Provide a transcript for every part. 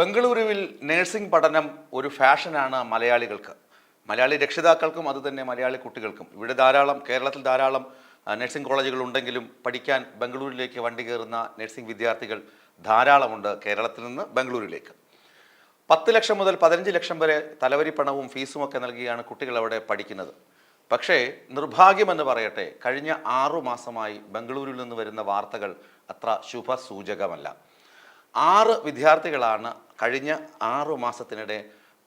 ബംഗളൂരുവിൽ നഴ്സിംഗ് പഠനം ഒരു ഫാഷനാണ് മലയാളികൾക്ക്. മലയാളി രക്ഷിതാക്കൾക്കും അതുതന്നെ മലയാളി കുട്ടികൾക്കും. ഇവിടെ ധാരാളം കേരളത്തിൽ ധാരാളം നഴ്സിംഗ് കോളേജുകൾ ഉണ്ടെങ്കിലും പഠിക്കാൻ ബംഗളൂരുവിലേക്ക് വണ്ടി കയറുന്ന നഴ്സിംഗ് വിദ്യാർത്ഥികൾ ധാരാളമുണ്ട് കേരളത്തിൽ നിന്ന് ബംഗളൂരുവിലേക്ക് പത്ത് ലക്ഷം മുതൽ പതിനഞ്ച് ലക്ഷം വരെ തലവരി പണവും ഫീസും ഒക്കെ നൽകിയാണ് കുട്ടികൾ അവിടെ പഠിക്കുന്നത്. പക്ഷേ നിർഭാഗ്യമെന്ന് പറയട്ടെ കഴിഞ്ഞ ആറു മാസമായി ബംഗളൂരുവിൽ നിന്ന് വരുന്ന വാർത്തകൾ അത്ര ശുഭസൂചകമല്ല. ആറ് വിദ്യാർത്ഥികളാണ് കഴിഞ്ഞ ആറു മാസത്തിനിടെ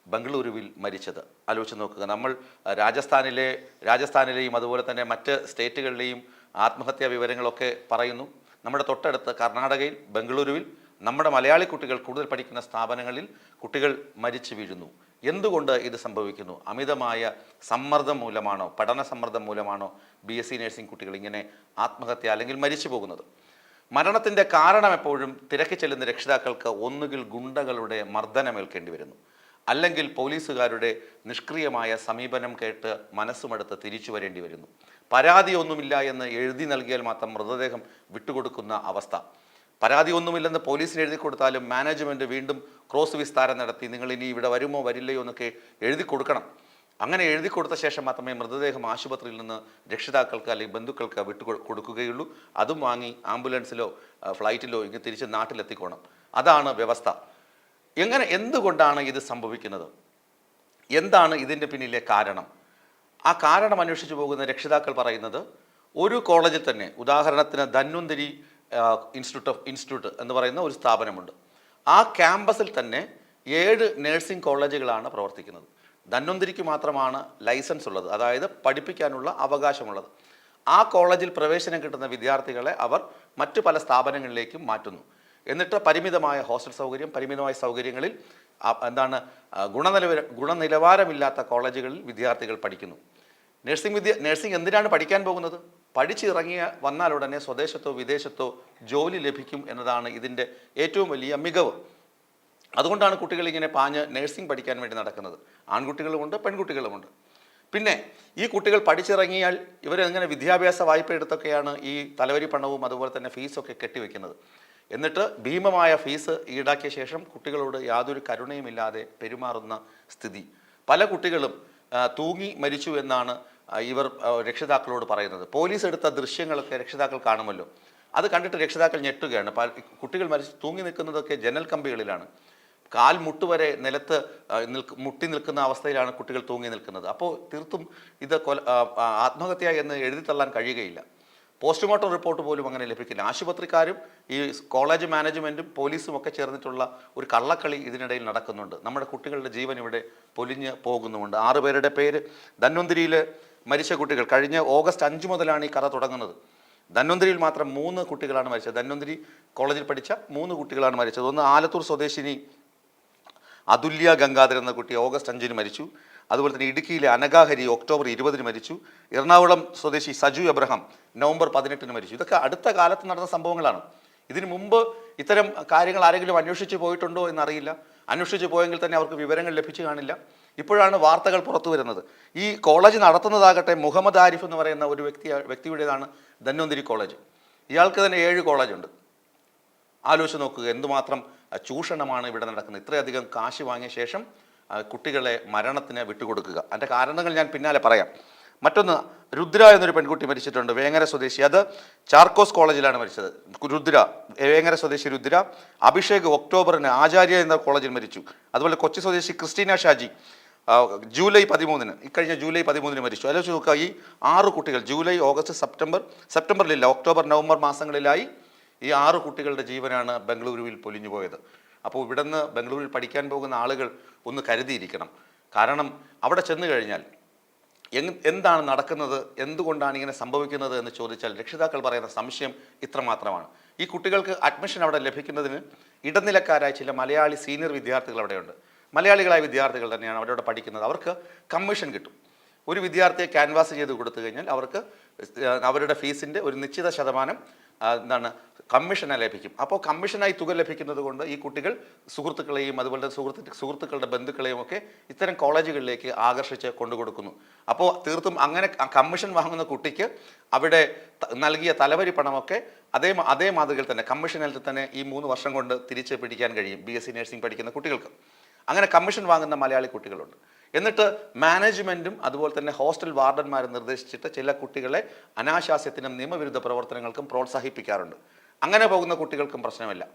ബംഗളൂരുവിൽ മരിച്ചത്. ആലോചിച്ച് നോക്കുക. നമ്മൾ രാജസ്ഥാനിലെ രാജസ്ഥാനിലെയും അതുപോലെ തന്നെ മറ്റ് സ്റ്റേറ്റുകളിലെയും ആത്മഹത്യാ വിവരങ്ങളൊക്കെ പറയുന്നു. നമ്മുടെ തൊട്ടടുത്ത് കർണാടകയിൽ ബംഗളൂരുവിൽ നമ്മുടെ മലയാളി കുട്ടികൾ കൂടുതൽ പഠിക്കുന്ന സ്ഥാപനങ്ങളിൽ കുട്ടികൾ മരിച്ചു വീഴുന്നു. എന്തുകൊണ്ട് ഇത് സംഭവിക്കുന്നു? അമിതമായ സമ്മർദ്ദം മൂലമാണോ പഠന സമ്മർദ്ദം മൂലമാണോ ബി എസ് സി നഴ്സിംഗ് കുട്ടികൾ ഇങ്ങനെ ആത്മഹത്യ അല്ലെങ്കിൽ മരിച്ചു പോകുന്നത്? മരണത്തിന്റെ കാരണം എപ്പോഴും തിരക്കി ചെല്ലുന്ന രക്ഷിതാക്കൾക്ക് ഒന്നുകിൽ ഗുണ്ടകളുടെ മർദ്ദനമേൽക്കേണ്ടി വരുന്നു. അല്ലെങ്കിൽ പോലീസുകാരുടെ നിഷ്ക്രിയമായ സമീപനം കേട്ട് മനസ്സുമെടുത്ത് തിരിച്ചു വരേണ്ടി വരുന്നു. പരാതിയൊന്നുമില്ല എന്ന് എഴുതി നൽകിയാൽ മാത്രം മൃതദേഹം വിട്ടുകൊടുക്കുന്ന അവസ്ഥ. പരാതി ഒന്നുമില്ലെന്ന് പോലീസിന് എഴുതി കൊടുത്താലും മാനേജ്മെന്റ് വീണ്ടും ക്രോസ് വിസ്താരം നടത്തി നിങ്ങൾ ഇനി ഇവിടെ വരുമോ വരില്ലയോ എന്നൊക്കെ എഴുതി കൊടുക്കണം. അങ്ങനെ എഴുതി കൊടുത്ത ശേഷം മാത്രമേ മൃതദേഹം ആശുപത്രിയിൽ നിന്ന് രക്ഷിതാക്കൾക്ക് അല്ലെങ്കിൽ ബന്ധുക്കൾക്ക് വിട്ടു കൊടുക്കുകയുള്ളൂ. അതും വാങ്ങി ആംബുലൻസിലോ ഫ്ലൈറ്റിലോ ഇങ്ങ് തിരിച്ച് നാട്ടിലെത്തിക്കോണം. അതാണ് വ്യവസ്ഥ. എങ്ങനെ എന്തുകൊണ്ടാണ് ഇത് സംഭവിക്കുന്നത്? എന്താണ് ഇതിന്റെ പിന്നിലെ കാരണം? ആ കാരണം അന്വേഷിച്ചു പോകുന്ന രക്ഷിതാക്കൾ പറയുന്നത് ഒരു കോളേജിൽ തന്നെ ഉദാഹരണത്തിന് ധന്വന്തിരി ഇൻസ്റ്റിറ്റ്യൂട്ട് ഓഫ് ഇൻസ്റ്റിറ്റ്യൂട്ട് എന്ന് പറയുന്ന ഒരു സ്ഥാപനമുണ്ട്. ആ ക്യാമ്പസിൽ തന്നെ ഏഴ് നഴ്സിംഗ് കോളേജുകളാണ് പ്രവർത്തിക്കുന്നത്. ധന്വന്തിരിക്ക് മാത്രമാണ് ലൈസൻസ് ഉള്ളത്. അതായത് പഠിപ്പിക്കാനുള്ള അവകാശമുള്ളത്. ആ കോളേജിൽ പ്രവേശനം കിട്ടുന്ന വിദ്യാർത്ഥികളെ അവർ മറ്റു പല സ്ഥാപനങ്ങളിലേക്കും മാറ്റുന്നു. എന്നിട്ട് പരിമിതമായ ഹോസ്റ്റൽ സൗകര്യം പരിമിതമായ സൗകര്യങ്ങളിൽ എന്താണ് ഗുണനിലവ ഗുണനിലവാര ഗുണനിലവാരമില്ലാത്ത കോളേജുകളിൽ വിദ്യാർത്ഥികൾ പഠിക്കുന്നു. നഴ്സിംഗ് വിദ്യ നഴ്സിംഗ് എന്തിനാണ് പഠിക്കാൻ പോകുന്നത്? പഠിച്ചിറങ്ങിയ വന്നാലുടനെ സ്വദേശത്തോ വിദേശത്തോ ജോലി ലഭിക്കും എന്നതാണ് ഇതിന്റെ ഏറ്റവും വലിയ മികവ്. അതുകൊണ്ടാണ് കുട്ടികൾ ഇങ്ങനെ പാഞ്ഞ് നഴ്സിംഗ് പഠിക്കാൻ വേണ്ടി നടക്കുന്നത്. ആൺകുട്ടികളുമുണ്ട് പെൺകുട്ടികളുമുണ്ട്. പിന്നെ ഈ കുട്ടികൾ പഠിച്ചിറങ്ങിയാൽ ഇവരെങ്ങനെ വിദ്യാഭ്യാസ വായ്പ എടുത്തൊക്കെയാണ് ഈ തലവരി പണവും അതുപോലെ തന്നെ ഫീസൊക്കെ കെട്ടിവെക്കുന്നത്. എന്നിട്ട് ഭീമമായ ഫീസ് ഈടാക്കിയ ശേഷം കുട്ടികളോട് യാതൊരു കരുണയുമില്ലാതെ പെരുമാറുന്ന സ്ഥിതി. പല കുട്ടികളും തൂങ്ങി മരിച്ചു എന്നാണ് ഇവർ രക്ഷിതാക്കളോട് പറയുന്നത്. പോലീസ് എടുത്ത ദൃശ്യങ്ങളൊക്കെ രക്ഷിതാക്കൾ കാണുമല്ലോ. അത് കണ്ടിട്ട് രക്ഷിതാക്കൾ ഞെട്ടുകയാണ്. കുട്ടികൾ മരിച്ച് തൂങ്ങി നിൽക്കുന്നതൊക്കെ ജനൽ കമ്പികളിലാണ് കാൽ വരെ നിലത്ത് നിൽക്ക് മുട്ടി നിൽക്കുന്ന അവസ്ഥയിലാണ് കുട്ടികൾ തൂങ്ങി നിൽക്കുന്നത്. അപ്പോൾ തീർത്തും ഇത് കൊല ആത്മഹത്യ എന്ന് എഴുതി തള്ളാൻ കഴിയുകയില്ല. പോസ്റ്റ്മോർട്ടം റിപ്പോർട്ട് പോലും അങ്ങനെ ലഭിക്കില്ല. ആശുപത്രിക്കാരും ഈ കോളേജ് മാനേജ്മെന്റും പോലീസും ഒക്കെ ചേർന്നിട്ടുള്ള ഒരു കള്ളക്കളി ഇതിനിടയിൽ നടക്കുന്നുണ്ട്. നമ്മുടെ കുട്ടികളുടെ ജീവൻ ഇവിടെ പൊലിഞ്ഞ് പോകുന്നുമുണ്ട്. ആറു പേരുടെ പേര് ധന്വന്തിരിയിൽ മരിച്ച കുട്ടികൾ. കഴിഞ്ഞ ഓഗസ്റ്റ് അഞ്ച് മുതലാണ് ഈ കഥ തുടങ്ങുന്നത്. ധന്വന്തിരിയിൽ മാത്രം മൂന്ന് കുട്ടികളാണ് മരിച്ചത്. ധന്വന്തിരി കോളേജിൽ പഠിച്ച മൂന്ന് കുട്ടികളാണ് മരിച്ചത്. ഒന്ന് ആലത്തൂർ സ്വദേശിനി അതുല്യ ഗംഗാധരൻ എന്ന കുട്ടി ഓഗസ്റ്റ് അഞ്ചിന് മരിച്ചു. അതുപോലെ തന്നെ ഇടുക്കിയിലെ അനഗാഹരി ഒക്ടോബർ ഇരുപതിന് മരിച്ചു. എറണാകുളം സ്വദേശി സജു എബ്രഹാം നവംബർ പതിനെട്ടിന് മരിച്ചു. ഇതൊക്കെ അടുത്ത കാലത്ത് നടന്ന സംഭവങ്ങളാണ്. ഇതിനു മുമ്പ് ഇത്തരം കാര്യങ്ങൾ ആരെങ്കിലും അന്വേഷിച്ച് പോയിട്ടുണ്ടോ എന്നറിയില്ല. അന്വേഷിച്ച് പോയെങ്കിൽ തന്നെ അവർക്ക് വിവരങ്ങൾ ലഭിച്ചു കാണില്ല. ഇപ്പോഴാണ് വാർത്തകൾ പുറത്തു വരുന്നത്. ഈ കോളേജ് നടത്തുന്നതാകട്ടെ മുഹമ്മദ് ആരിഫ് എന്ന് പറയുന്ന ഒരു വ്യക്തി വ്യക്തിയുടേതാണ് ധന്വന്തിരി കോളേജ്. ഇയാൾക്ക് തന്നെ ഏഴ് കോളേജുണ്ട്. ആലോചിച്ച് നോക്കുക. എന്തുമാത്രം ചൂഷണമാണ് ഇവിടെ നടക്കുന്നത്. ഇത്രയധികം കാശ് വാങ്ങിയ ശേഷം കുട്ടികളെ മരണത്തിന് വിട്ടുകൊടുക്കുക. അതിന്റെ കാരണങ്ങൾ ഞാൻ പിന്നാലെ പറയാം. മറ്റൊന്ന് രുദ്ര എന്നൊരു പെൺകുട്ടി മരിച്ചിട്ടുണ്ട് വേങ്ങര സ്വദേശി. അത് ചാർക്കോസ് കോളേജിലാണ് മരിച്ചത്. രുദ്ര വേങ്ങര സ്വദേശി രുദ്ര അഭിഷേക് ഒക്ടോബറിന് ആചാര്യ എന്ന കോളേജിൽ മരിച്ചു. അതുപോലെ കൊച്ചി സ്വദേശി ക്രിസ്റ്റീന ഷാജി ജൂലൈ പതിമൂന്നിന് ഇക്കഴിഞ്ഞ ജൂലൈ പതിമൂന്നിന് മരിച്ചു. ആലോചിച്ച് നോക്കുക ഈ ആറ് കുട്ടികൾ ജൂലൈ ഓഗസ്റ്റ് സെപ്റ്റംബർ സെപ്റ്റംബറിലില്ല ഒക്ടോബർ നവംബർ മാസങ്ങളിലായി ഈ ആറ് കുട്ടികളുടെ ജീവനാണ് ബംഗളൂരുവിൽ പൊലിഞ്ഞു പോയത്. അപ്പോൾ ഇവിടുന്ന് ബംഗളൂരുവിൽ പഠിക്കാൻ പോകുന്ന ആളുകൾ ഒന്ന് കരുതിയിരിക്കണം. കാരണം അവിടെ ചെന്നു കഴിഞ്ഞാൽ എന്താണ് നടക്കുന്നത് എന്തുകൊണ്ടാണ് ഇങ്ങനെ സംഭവിക്കുന്നത് എന്ന് ചോദിച്ചാൽ രക്ഷിതാക്കൾ പറയുന്ന സംശയം ഇത്രമാത്രമാണ്. ഈ കുട്ടികൾക്ക് അഡ്മിഷൻ അവിടെ ലഭിക്കുന്നതിന് ഇടനിലക്കാരായ ചില മലയാളി സീനിയർ വിദ്യാർത്ഥികൾ അവിടെയുണ്ട്. മലയാളികളായ വിദ്യാർത്ഥികൾ തന്നെയാണ് അവിടെ പഠിക്കുന്നത്. അവർക്ക് കമ്മീഷൻ കിട്ടും. ഒരു വിദ്യാർത്ഥിയെ ക്യാൻവാസ് ചെയ്ത് കൊടുത്തു കഴിഞ്ഞാൽ അവർക്ക് അവരുടെ ഫീസിന്റെ ഒരു നിശ്ചിത ശതമാനം എന്താണ് കമ്മീഷനെ ലഭിക്കും. അപ്പോൾ കമ്മീഷനായി തുക ലഭിക്കുന്നത് കൊണ്ട് ഈ കുട്ടികൾ സുഹൃത്തുക്കളെയും അതുപോലെ സുഹൃത്ത് സുഹൃത്തുക്കളുടെ ബന്ധുക്കളെയും ഒക്കെ ഇത്തരം കോളേജുകളിലേക്ക് ആകർഷിച്ച് കൊണ്ടുകൊടുക്കുന്നു അപ്പോൾ തീർത്തും അങ്ങനെ കമ്മീഷൻ വാങ്ങുന്ന കുട്ടിക്ക് അവിടെ നൽകിയ തലവരി പണമൊക്കെ അതേ അതേ മാതൃകയിൽ തന്നെ കമ്മീഷനിൽ തന്നെ ഈ മൂന്ന് വർഷം കൊണ്ട് തിരിച്ച് പിടിക്കാൻ കഴിയും ബി എസ് സി നഴ്സിംഗ് പഠിക്കുന്ന കുട്ടികൾക്ക്. അങ്ങനെ കമ്മീഷൻ വാങ്ങുന്ന മലയാളി കുട്ടികളുണ്ട്. എന്നിട്ട് മാനേജ്മെന്റും അതുപോലെ തന്നെ ഹോസ്റ്റൽ വാർഡന്മാരും നിർദ്ദേശിച്ചിട്ട് ചില കുട്ടികളെ അനാശാസ്യത്തിനും നിയമവിരുദ്ധ പ്രവർത്തനങ്ങൾക്കും പ്രോത്സാഹിപ്പിക്കാറുണ്ട്. അങ്ങനെ പോകുന്ന കുട്ടികൾക്കും പ്രശ്നമില്ല.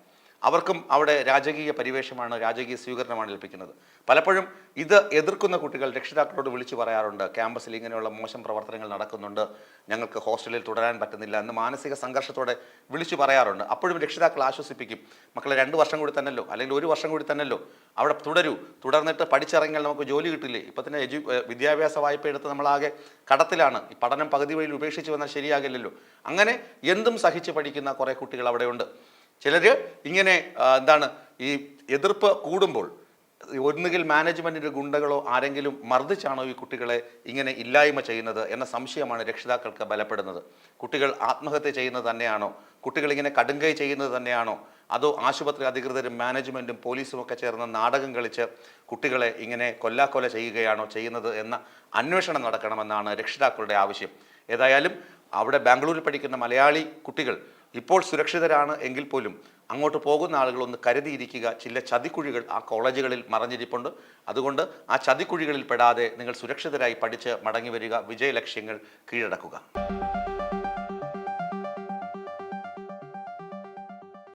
അവർക്കും അവിടെ രാജകീയ പരിവേഷമാണ് രാജകീയ സ്വീകരണമാണ് ലഭിക്കുന്നത്. പലപ്പോഴും ഇത് എതിർക്കുന്ന കുട്ടികൾ രക്ഷിതാക്കളോട് വിളിച്ചു പറയാറുണ്ട് ക്യാമ്പസിൽ ഇങ്ങനെയുള്ള മോശം പ്രവർത്തനങ്ങൾ നടക്കുന്നുണ്ട് ഞങ്ങൾക്ക് ഹോസ്റ്റലിൽ തുടരാൻ പറ്റുന്നില്ല എന്ന് മാനസിക സംഘർഷത്തോടെ വിളിച്ചു പറയാറുണ്ട്. അപ്പോഴും രക്ഷിതാക്കൾ ആശ്വസിപ്പിക്കും മക്കളെ രണ്ട് വർഷം കൂടി തന്നല്ലോ അല്ലെങ്കിൽ ഒരു വർഷം കൂടി തന്നല്ലോ അവിടെ തുടരൂ തുടർന്നിട്ട് പഠിച്ചിറങ്ങിയാൽ നമുക്ക് ജോലി കിട്ടില്ലേ? ഇപ്പം തന്നെ എജു വിദ്യാഭ്യാസ വായ്പ എടുത്ത് നമ്മളാകെ കടത്തിലാണ്. ഈ പഠനം പകുതി വഴിയിൽ ഉപേക്ഷിച്ച് വന്നാൽ ശരിയാകില്ലല്ലോ. അങ്ങനെ എന്തും സഹിച്ച് പഠിക്കുന്ന കുറേ കുട്ടികൾ അവിടെയുണ്ട്. ചിലർ ഇങ്ങനെ എന്താണ് ഈ എതിർപ്പ് കൂടുമ്പോൾ ഒന്നുകിൽ മാനേജ്മെന്റിന്റെ ഗുണ്ടകളോ ആരെങ്കിലും മർദ്ദിച്ചാണോ ഈ കുട്ടികളെ ഇങ്ങനെ ഇല്ലായ്മ ചെയ്യുന്നത് എന്ന സംശയമാണ് രക്ഷിതാക്കൾക്ക് ബലപ്പെടുന്നത്. കുട്ടികൾ ആത്മഹത്യ ചെയ്യുന്നത് തന്നെയാണോ? കുട്ടികൾ ഇങ്ങനെ കടുങ്കൈ ചെയ്യുന്നത് തന്നെയാണോ? അതോ ആശുപത്രി അധികൃതരും മാനേജ്മെന്റും പോലീസും ഒക്കെ ചേർന്ന് നാടകം കളിച്ച് കുട്ടികളെ ഇങ്ങനെ കൊല്ലാക്കൊല ചെയ്യുകയാണോ ചെയ്യുന്നത് എന്ന അന്വേഷണം നടക്കണമെന്നാണ് രക്ഷിതാക്കളുടെ ആവശ്യം. ഏതായാലും അവിടെ ബാംഗ്ലൂരിൽ പഠിക്കുന്ന മലയാളി കുട്ടികൾ ഇപ്പോൾ സുരക്ഷിതരാണ് എങ്കിൽ പോലും അങ്ങോട്ട് പോകുന്ന ആളുകൾ ഒന്ന് കരുതിയിരിക്കുക ചില ചതിക്കുഴികൾ ആ കോളേജുകളിൽ മറഞ്ഞിരിപ്പുണ്ട്. അതുകൊണ്ട് ആ ചതിക്കുഴികളിൽ പെടാതെ നിങ്ങൾ സുരക്ഷിതരായി പഠിച്ച് മടങ്ങി വരിക. വിജയലക്ഷ്യങ്ങൾ കീഴടക്കുക.